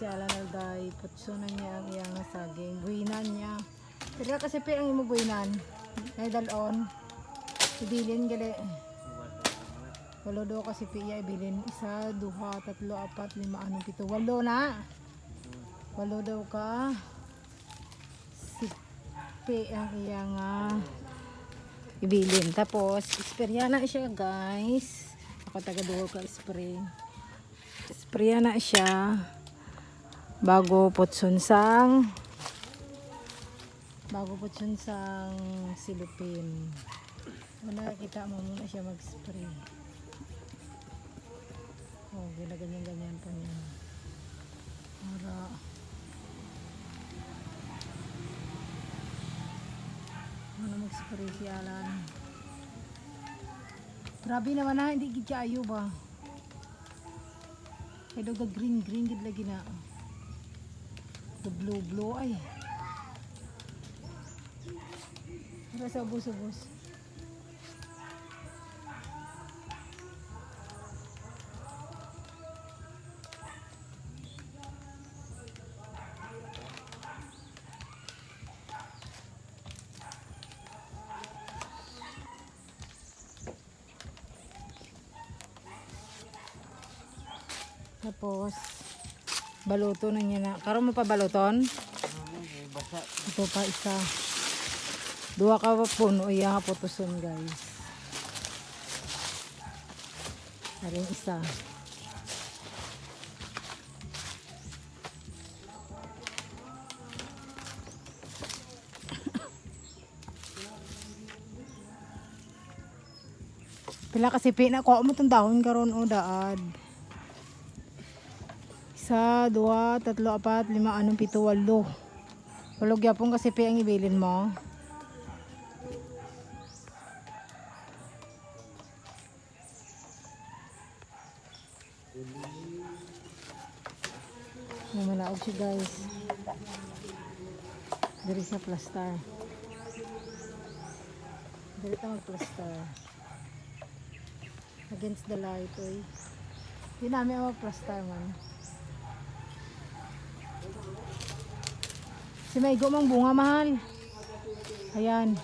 si Alan Alday. Putso na niya ang iyang saging. Buhinan niya. Pero kasi pe ang imo buhinan. Ay dalon. Ibilin gali. Walo daw kasi pe iya ibilin. Isa, duha, tatlo, apat, lima, anong pito. Walo na. Walo daw ka. Sipi ang iyang ah, ibilin. Tapos, isperya na siya guys. Ako taga duho ka spray. Spray na siya. Bago putson sang bago putson sang silupin. Wala kita mo muna siya mag-spray. Oh, ginaganyan-ganyan pa niya. Para ano mag-spray si Alan. Grabe naman na, hindi gid kaayo ba? Kaya daw green green gid lagi na. The blue blue ay. Para sa ubos-ubos. Tapos, baluto na niya na. Karon mo pa baluton? Ito pa isa. Duha ka pa puno. Iya nga putuson guys. Karin isa. Pila kasi pina ko mo tong dahon karon o daad. Isa, dua, tatlo, apat, lima, anong, pito, walo. Walo gyapon kasi pe ang ibilin mo. May malaog siya guys. Dari sa plaster. Dari ta mag-plaster. Against the light, oy. Di namin ang mag-plaster man. Si Maigo mang bunga mahal. Ayan.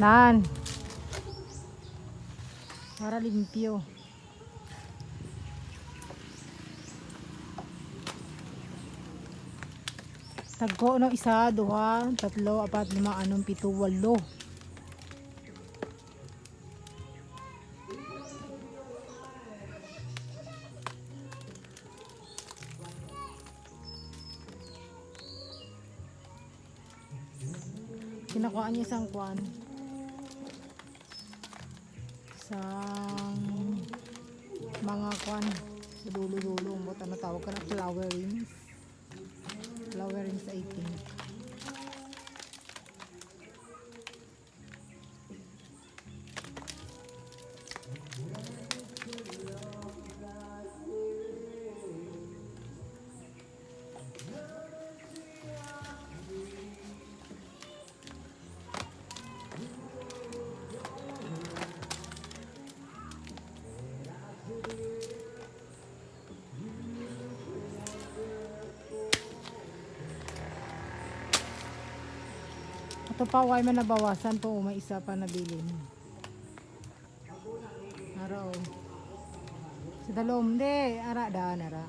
Nan. Para limpyo. Tagko no isa, duha, tatlo, apat, lima, anong, pito, walo. Kinakuha niya isang kwan. Isang mga kwan. Sa dulo-dulo. Ang tawag ka na flowerings. Flowering sa 18. Ito pa, why man nabawasan po, may isa pa nabilin. Araw. Sa dalom, di, ara, daan, ara.